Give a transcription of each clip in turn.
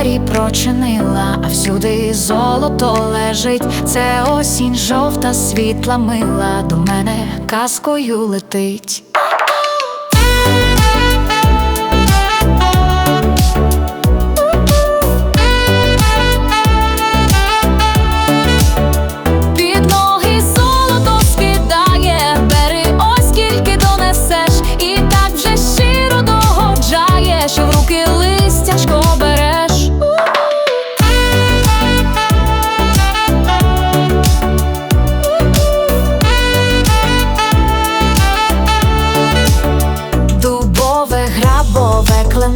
двері прочинила, а всюди золото лежить. Це осінь жовта світла мила до мене казкою летить.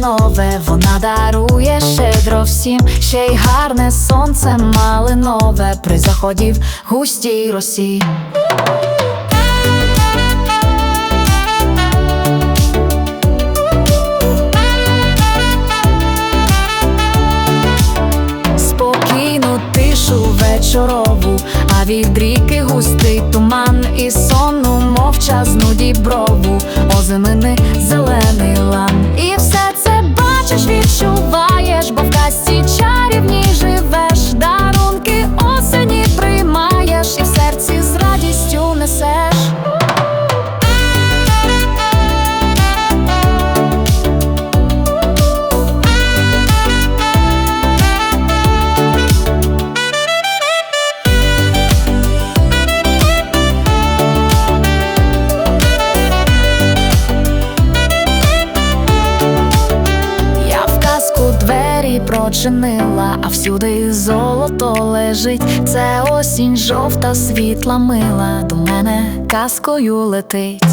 Кленове, вона дарує щедро всім, ще й гарне сонце малинове при заході в густій росі. Спокійну тишу вечорову, а від ріки густий туман і сонну мовчазну діброву, озимини зелений лан. І все відчуваєш, бо в казці чарівній двері а всюди золото лежить. Це осінь жовта, світла мила до мене казкою летить.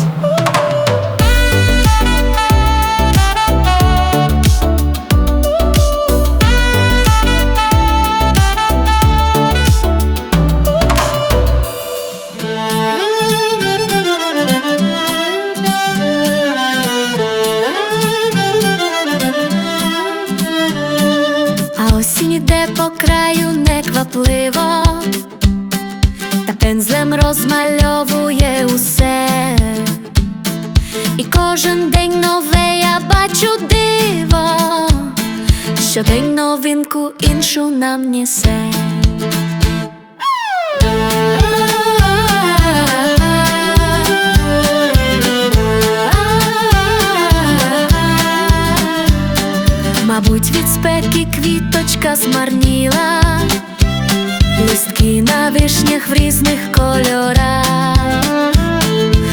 Пензлем розмальовує усе. І кожен день нове я бачу диво, щодень новинку іншу нам несе. Мабуть, від спеки квіточка змарніла, листки на вишнях в різних кольорах,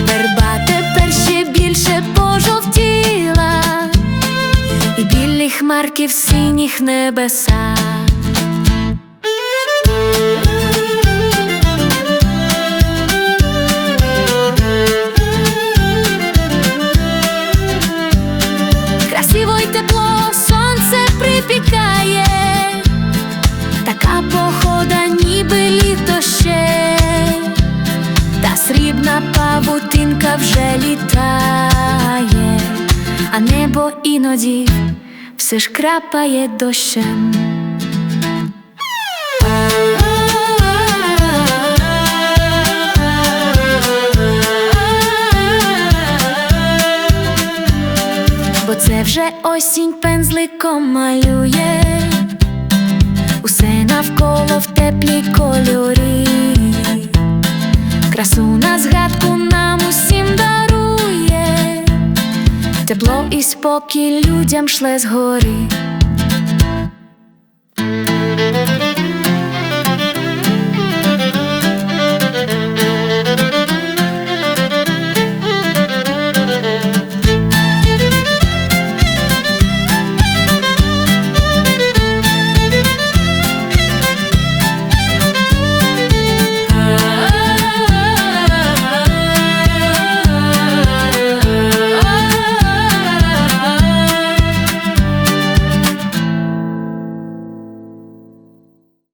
верба тепер ще більше пожовтіла, і білі хмарки в синіх небесах. Срібна павутинка вже літає, а небо іноді все ж крапає дощем. бо це вже осінь пензликом малює, усе навколо в теплі кольорі, красу на згадку нам усім дарує, тепло і спокій людям шле згори.